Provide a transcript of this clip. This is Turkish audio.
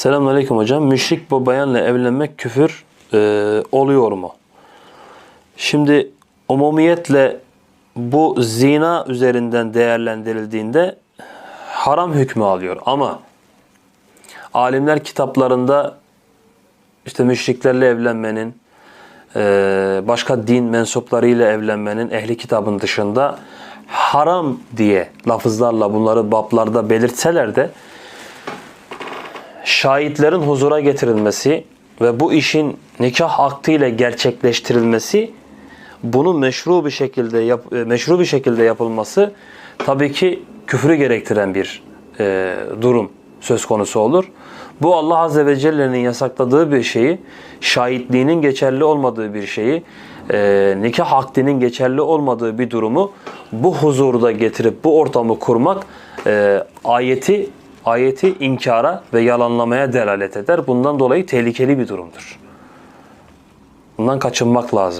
Selamünaleyküm hocam. Müşrik bir bayanla evlenmek küfür e, oluyor mu? Şimdi umumiyetle bu zina üzerinden değerlendirildiğinde haram hükmü alıyor. Ama alimler kitaplarında işte müşriklerle evlenmenin, e, başka din mensuplarıyla evlenmenin ehli kitabın dışında haram diye lafızlarla bunları bablarda belirtseler de şahitlerin huzura getirilmesi ve bu işin nikah akdı ile gerçekleştirilmesi bunun meşru bir şekilde yap- e, meşru bir şekilde yapılması tabii ki küfrü gerektiren bir e, durum söz konusu olur. Bu Allah Azze ve Celle'nin yasakladığı bir şeyi, şahitliğinin geçerli olmadığı bir şeyi, e, nikah akdinin geçerli olmadığı bir durumu bu huzurda getirip bu ortamı kurmak e, ayeti ayeti inkara ve yalanlamaya delalet eder. Bundan dolayı tehlikeli bir durumdur. Bundan kaçınmak lazım.